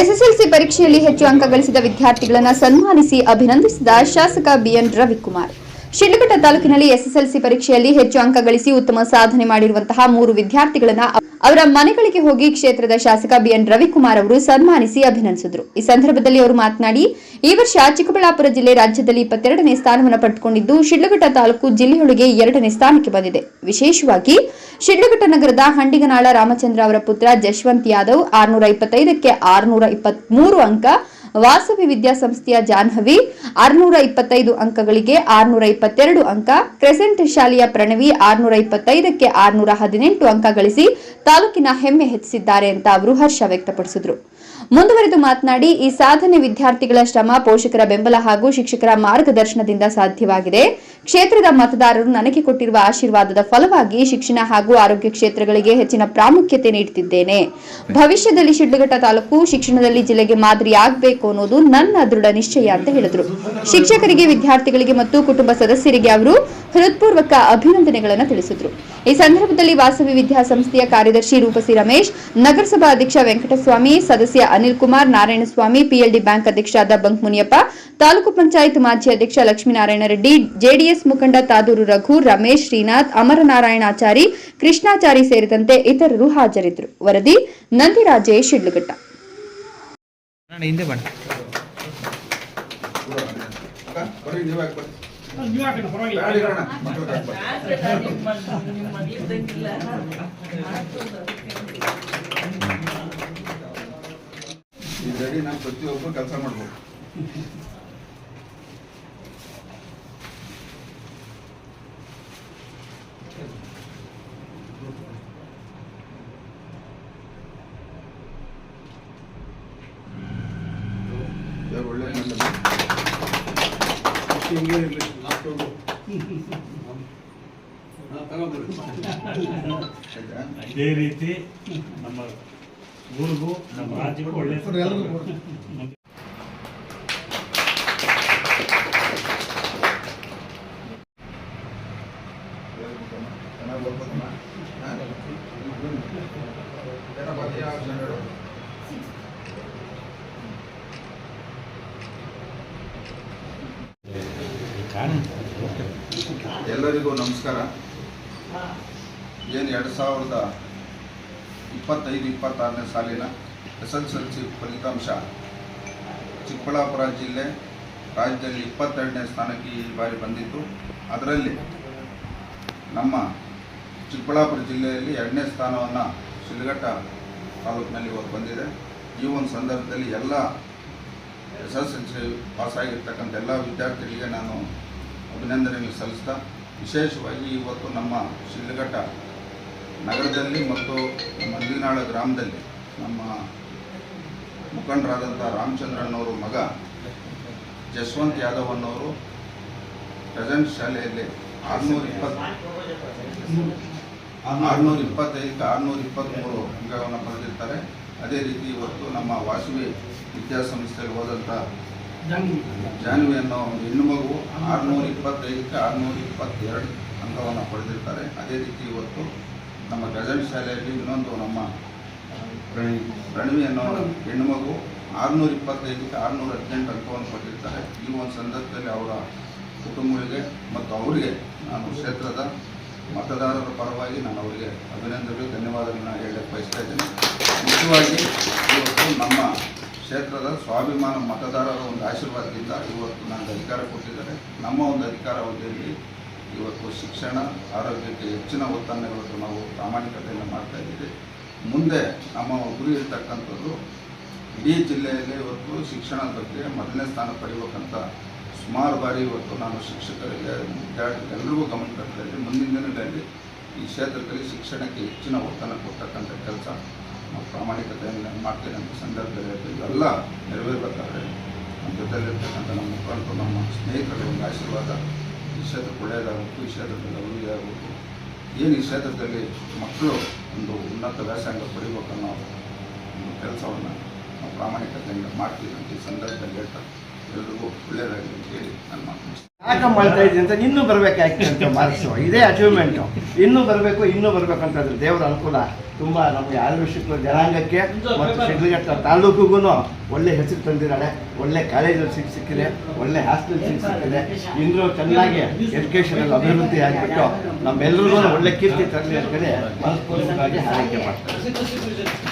SSLC ಪರೀಕ್ಷೆಯಲ್ಲಿ ಹೆಚ್ಚು ಅಂಕ ಗಳಿಸಿದ ವಿದ್ಯಾರ್ಥಿಗಳನ್ನು ಸನ್ಮಾನಿಸಿ ಅಭಿನಂದಿಸಿದ ಶಾಸಕ ಬಿಎನ್ ರವಿಕುಮಾರ್. ಶಿಡ್ಲಘಟ್ಟ ತಾಲೂಕಿನಲ್ಲಿ ಎಸ್ಎಸ್ಎಲ್ಸಿ ಪರೀಕ್ಷೆಯಲ್ಲಿ ಹೆಚ್ಚು ಅಂಕ ಗಳಿಸಿ ಉತ್ತಮ ಸಾಧನೆ ಮಾಡಿರುವಂತಹ ಮೂರು ವಿದ್ಯಾರ್ಥಿಗಳನ್ನ ಅವರ ಮನೆಗಳಿಗೆ ಹೋಗಿ ಕ್ಷೇತ್ರದ ಶಾಸಕ ಬಿಎನ್ ರವಿಕುಮಾರ್ ಅವರು ಸನ್ಮಾನಿಸಿ ಅಭಿನಂದಿಸಿದರು. ಈ ಸಂದರ್ಭದಲ್ಲಿ ಅವರು ಮಾತನಾಡಿ, ಈ ವರ್ಷ ಚಿಕ್ಕಬಳ್ಳಾಪುರ ಜಿಲ್ಲೆ ರಾಜ್ಯದಲ್ಲಿ ಇಪ್ಪತ್ತೆರಡನೇ ಸ್ಥಾನವನ್ನು ಪಡೆದುಕೊಂಡಿದ್ದು ಶಿಡ್ಲಘಟ್ಟ ತಾಲೂಕು ಜಿಲ್ಲೆಯೊಳಗೆ ಎರಡನೇ ಸ್ಥಾನಕ್ಕೆ ಬಂದಿದೆ. ವಿಶೇಷವಾಗಿ, ಶಿಡ್ಲಘಟ್ಟ ನಗರದ ಹಂಡಿಗನಾಳ ರಾಮಚಂದ್ರ ಅವರ ಪುತ್ರ ಜಶವಂತ್ ಯಾದವ್ ಆರ್ನೂರ ಇಪ್ಪತ್ತೈದಕ್ಕೆ ಆರುನೂರ ಇಪ್ಪತ್ಮೂರು ಅಂಕ ವಾಸವಿ ವಿದ್ಯಾಸಂಸ್ಥೆಯ ಜಾಹ್ನವಿ ಆರುನೂರ ಇಪ್ಪತ್ತೈದು ಅಂಕಗಳಿಗೆ ಆರುನೂರ ಇಪ್ಪತ್ತೆರಡು ಅಂಕ, ಕ್ರೆಸೆಂಟ್ ಶಾಲೆಯ ಪ್ರಣವಿ ಆರುನೂರ ಇಪ್ಪತ್ತೈದಕ್ಕೆ ಆರುನೂರ ಹದಿನೆಂಟು ಅಂಕ ಗಳಿಸಿ ತಾಲೂಕಿನ ಹೆಮ್ಮೆ ಹೆಚ್ಚಿಸಿದ್ದಾರೆ ಅಂತ ಅವರು ಹರ್ಷ ವ್ಯಕ್ತಪಡಿಸಿದರು. ಮುಂದುವರೆದು ಮಾತನಾಡಿ, ಈ ಸಾಧನೆ ವಿದ್ಯಾರ್ಥಿಗಳ ಶ್ರಮ, ಪೋಷಕರ ಬೆಂಬಲ ಹಾಗೂ ಶಿಕ್ಷಕರ ಮಾರ್ಗದರ್ಶನದಿಂದ ಸಾಧ್ಯವಾಗಿದೆ. ಕ್ಷೇತ್ರದ ಮತದಾರರು ನನಗೆ ಕೊಟ್ಟಿರುವ ಆಶೀರ್ವಾದದ ಫಲವಾಗಿ ಶಿಕ್ಷಣ ಹಾಗೂ ಆರೋಗ್ಯ ಕ್ಷೇತ್ರಗಳಿಗೆ ಹೆಚ್ಚಿನ ಪ್ರಾಮುಖ್ಯತೆ ನೀಡುತ್ತಿದ್ದೇನೆ. ಭವಿಷ್ಯದಲ್ಲಿ ಶಿಡ್ಲಘಟ್ಟ ತಾಲೂಕು ಶಿಕ್ಷಣದಲ್ಲಿ ಜಿಲ್ಲೆಗೆ ಮಾದರಿಯಾಗಬೇಕು ಅನ್ನೋದು ನನ್ನ ದೃಢ ನಿಶ್ಚಯ ಅಂತ ಹೇಳಿದರು. ಶಿಕ್ಷಕರಿಗೆ, ವಿದ್ಯಾರ್ಥಿಗಳಿಗೆ ಮತ್ತು ಕುಟುಂಬ ಸದಸ್ಯರಿಗೆ ಅವರು ಹೃತ್ಪೂರ್ವಕ ಅಭಿನಂದನೆಗಳನ್ನು ತಿಳಿಸಿದರು. ಈ ಸಂದರ್ಭದಲ್ಲಿ ವಾಸವಿ ವಿದ್ಯಾಸಂಸ್ಥೆಯ ಕಾರ್ಯದರ್ಶಿ ರೂಪಸಿ ರಮೇಶ್ ನಗರಸಭಾ ಅಧ್ಯಕ್ಷ ವೆಂಕಟಸ್ವಾಮಿ ಸದಸ್ಯ ಅನಿಲ್ ಕುಮಾರ್ ನಾರಾಯಣಸ್ವಾಮಿ ಪಿಎಲ್ಡಿ ಬ್ಯಾಂಕ್ ಅಧ್ಯಕ್ಷರಾದ ಬಂಕ್ ಮುನಿಯಪ್ಪ ತಾಲೂಕು ಪಂಚಾಯತ್ ಮಾಜಿ ಅಧ್ಯಕ್ಷ ಲಕ್ಷ್ಮೀನಾರಾಯಣ ರೆಡ್ಡಿ ಜೆಡಿಎಸ್ ಮುಖಂಡ ತಾದೂರು ರಘು ರಮೇಶ್ ಶ್ರೀನಾಥ್ ಅಮರನಾರಾಯಣಾಚಾರಿ ಕೃಷ್ಣಾಚಾರಿ ಸೇರಿದಂತೆ ಇತರರು ಹಾಜರಿದ್ದರು. ವರದಿ ನಂದಿರಾಜೇಶ್ ಶಿಡ್ಲಘಟ್ಟ. ಹಿಂದೆ ಬರ್ರಿ ನೀವು ಪ್ರತಿಯೊಬ್ಬರು ಕೆಲಸ ಮಾಡ್ಬೋದು ಒಳ್ಳೆ ಇದೇ ರೀತಿ ನಮ್ಮ ಊರಿಗೂ ನಮ್ಮ ರಾಜ್ಯಕ್ಕೂ ಒಳ್ಳೆ ಚೆನ್ನಾಗಿ ಎಲ್ಲರಿಗೂ ನಮಸ್ಕಾರ. ಏನು ಎರಡು ಸಾವಿರದ ಇಪ್ಪತ್ತೈದು, ಇಪ್ಪತ್ತಾರನೇ ಸಾಲಿನ ಎಸ್ ಎಸ್ ಎಲ್ ಸಿ ಫಲಿತಾಂಶ. ಚಿಕ್ಕಬಳ್ಳಾಪುರ ಜಿಲ್ಲೆ ರಾಜ್ಯದಲ್ಲಿ ಇಪ್ಪತ್ತೆರಡನೇ ಸ್ಥಾನಕ್ಕೆ ಈ ಬಾರಿ ಬಂದಿತ್ತು. ಅದರಲ್ಲಿ ನಮ್ಮ ಚಿಕ್ಕಬಳ್ಳಾಪುರ ಜಿಲ್ಲೆಯಲ್ಲಿ ಎರಡನೇ ಸ್ಥಾನವನ್ನು ಶಿಲ್ಘಟ್ಟ ತಾಲೂಕಿನಲ್ಲಿ ಇವತ್ತು ಬಂದಿದೆ. ಈ ಒಂದು ಸಂದರ್ಭದಲ್ಲಿ ಎಲ್ಲ ಎಸ್ ಎಸ್ ಎಲ್ ಸಿ ಪಾಸಾಗಿರ್ತಕ್ಕಂಥ ಎಲ್ಲ ವಿದ್ಯಾರ್ಥಿಗಳಿಗೆ ನಾನು ಅಭಿನಂದನೆಗಳು ಸಲ್ಲಿಸ್ತಾ, ವಿಶೇಷವಾಗಿ ಇವತ್ತು ನಮ್ಮ ಶಿಲ್ಘಟ್ಟ ನಗರದಲ್ಲಿ ಮತ್ತು ನಮ್ಮ ಗ್ರಾಮದಲ್ಲಿ ನಮ್ಮ ಮುಖಂಡರಾದಂಥ ರಾಮಚಂದ್ರನವರು ಮಗ ಜಸ್ವಂತ್ ಯಾದವ್ ಅನ್ನೋರು ಪ್ರೆಸೆಂಟ್ ಶಾಲೆಯಲ್ಲಿ ಆರುನೂರ ಇಪ್ಪತ್ತು ಆರುನೂರ ಇಪ್ಪತ್ತೈದಕ್ಕೆ ಆರುನೂರ ಇಪ್ಪತ್ತ್ಮೂರು ಅಂಕವನ್ನು ಪಡೆದಿರ್ತಾರೆ. ಅದೇ ರೀತಿ ಇವತ್ತು ನಮ್ಮ ವಾಸವಿ ವಿದ್ಯಾಸಂಸ್ಥೆಯಲ್ಲಿ ಹೋದಂಥ ಜಾನ್ವಿ ಅನ್ನೋ ಒಂದು ಹೆಣ್ಣು ಮಗು ಆರುನೂರ ಇಪ್ಪತ್ತೈದಕ್ಕೆ ಆರುನೂರ ಇಪ್ಪತ್ತೆರಡು ಅಂಕವನ್ನು ಪಡೆದಿರ್ತಾರೆ. ಅದೇ ರೀತಿ ಇವತ್ತು ನಮ್ಮ ಗಜನ್ ಶಾಲೆಯಲ್ಲಿ ಇನ್ನೊಂದು ನಮ್ಮ ರಣವಿ ಅನ್ನೋ ಹೆಣ್ಣು ಮಗು ಆರುನೂರ ಇಪ್ಪತ್ತೈದಕ್ಕೆ ಆರುನೂರ ಹದಿನೆಂಟು ಅಂಕವನ್ನು ಪಡೆದಿರ್ತಾರೆ. ಈ ಒಂದು ಸಂದರ್ಭದಲ್ಲಿ ಅವರ ಕುಟುಂಬಗಳಿಗೆ ಮತ್ತು ಅವರಿಗೆ ನಾನು ಕ್ಷೇತ್ರದ ಮತದಾರರ ಪರವಾಗಿ ನಾನು ಅವರಿಗೆ ಅಭಿನಂದನೆಗಳು, ಧನ್ಯವಾದಗಳನ್ನ ಹೇಳಕ್ಕೆ ಬಯಸ್ತಾ ಇದ್ದೇನೆ. ಮುಖ್ಯವಾಗಿ ಇವತ್ತು ನಮ್ಮ ಕ್ಷೇತ್ರದ ಸ್ವಾಭಿಮಾನ ಮತದಾರರ ಒಂದು ಆಶೀರ್ವಾದದಿಂದ ಇವತ್ತು ನನಗೆ ಅಧಿಕಾರ ಕೊಟ್ಟಿದ್ದಾರೆ. ನಮ್ಮ ಒಂದು ಅಧಿಕಾರ ಅವಧಿಯಲ್ಲಿ ಇವತ್ತು ಶಿಕ್ಷಣ, ಆರೋಗ್ಯಕ್ಕೆ ಹೆಚ್ಚಿನ ಒತ್ತನ್ನು ಇವತ್ತು ನಾವು ಪ್ರಾಮಾಣಿಕತೆಯನ್ನು ಮಾಡ್ತಾ ಇದ್ದೀವಿ. ಮುಂದೆ ನಮ್ಮ ಗುರಿ ಇರ್ತಕ್ಕಂಥದ್ದು ಇಡೀ ಜಿಲ್ಲೆಯಲ್ಲಿ ಇವತ್ತು ಶಿಕ್ಷಣದ ಬಗ್ಗೆ ಮೊದಲನೇ ಸ್ಥಾನ ಪಡೆಯಬೇಕಂತ ಸುಮಾರು ಬಾರಿ ಇವತ್ತು ನಾನು ಶಿಕ್ಷಕರಿಗೆ ವಿದ್ಯಾರ್ಥಿಗಳು ಎಲ್ಲರಿಗೂ ಗಮನ ಕೊಡ್ತಾ ಮುಂದಿನ ದಿನಗಳಲ್ಲಿ ಈ ಕ್ಷೇತ್ರದಲ್ಲಿ ಶಿಕ್ಷಣಕ್ಕೆ ಹೆಚ್ಚಿನ ಒತ್ತನ್ನು ಕೊಡ್ತಕ್ಕಂಥ ಕೆಲಸ ಪ್ರಾಮಾಣಿಕತೆಯನ್ನು ಮಾಡ್ತೇನೆ ಅಂತ ಸಂದರ್ಭದಲ್ಲಿ ಎಲ್ಲ ನೆರವೇರ್ಬೇಕಾದ್ರೆ ನಮ್ಮ ಜೊತೆಯಲ್ಲಿರ್ತಕ್ಕಂಥ ನಮ್ಮ ಮುಖಂಡರು, ನಮ್ಮ ಸ್ನೇಹಿತರ, ಒಂದು ಆಶೀರ್ವಾದ ಈ ಕ್ಷೇತ್ರಕ್ಕೆ ಒಳ್ಳೆಯದಾಗಬೇಕು, ಈ ಕ್ಷೇತ್ರದಲ್ಲಿ ಆಗಬೇಕು ಏನು ಈ ಕ್ಷೇತ್ರದಲ್ಲಿ ಮಕ್ಕಳು ಒಂದು ಉನ್ನತ ವ್ಯಾಸಂಗ ಪಡಿಬೇಕನ್ನೋ ಒಂದು ಕೆಲಸವನ್ನು ನಾವು ಪ್ರಾಮಾಣಿಕತೆಯಿಂದ ಮಾಡ್ತೀವಿ ಅಂತ ಈ ಸಂದರ್ಭದಲ್ಲಿ ಹೇಳ್ತಾ, ಎಲ್ರಿಗೂ ಒಳ್ಳೆಯದಾಗಲಿ ಅಂತ ಹೇಳಿ ನಾನು ಮಾತು. ಯಾಕೆ ಮಾಡ್ತಾ ಇದ್ದೀನಿ ಅಂತ ಇನ್ನೂ ಬರಬೇಕಾಗ್ತದೆ ಅಂತ ಮಾರ್ಕ್ಸು ಇದೇ ಅಚೀವ್ಮೆಂಟು ಇನ್ನೂ ಬರಬೇಕು ಇನ್ನೂ ಬರಬೇಕು ಅಂತಂದ್ರೆ ದೇವರ ಅನುಕೂಲ ತುಂಬ ನಮಗೆ ಶಿಕ್ಷಣ ಜನಾಂಗಕ್ಕೆ ಮತ್ತು ಶಿಡ್ಲಘಟ್ಟ ತಾಲೂಕಿಗೂ ಒಳ್ಳೆ ಹೆಸರು ತಂದಿದ್ದಾಳೆ. ಒಳ್ಳೆ ಕಾಲೇಜಲ್ಲಿ ಸೀಟ್ ಸಿಕ್ಕಿದೆ, ಒಳ್ಳೆ ಹಾಸ್ಟೆಲ್ ಸೀಟ್ ಸಿಕ್ಕಿದೆ. ಇನ್ನೂ ಚೆನ್ನಾಗಿ ಎಜುಕೇಷನಲ್ಲಿ ಅಭಿವೃದ್ಧಿ ಆಗಿಬಿಟ್ಟು ನಮ್ಮೆಲ್ಲರಿಗೂ ಒಳ್ಳೆ ಕೀರ್ತಿ ತರಲಿ ಅಂತೇಳಿ ಮನಸ್ಪೂರ್ವಕವಾಗಿ ಹಾರೈಕೆ ಮಾಡ್ತಾರೆ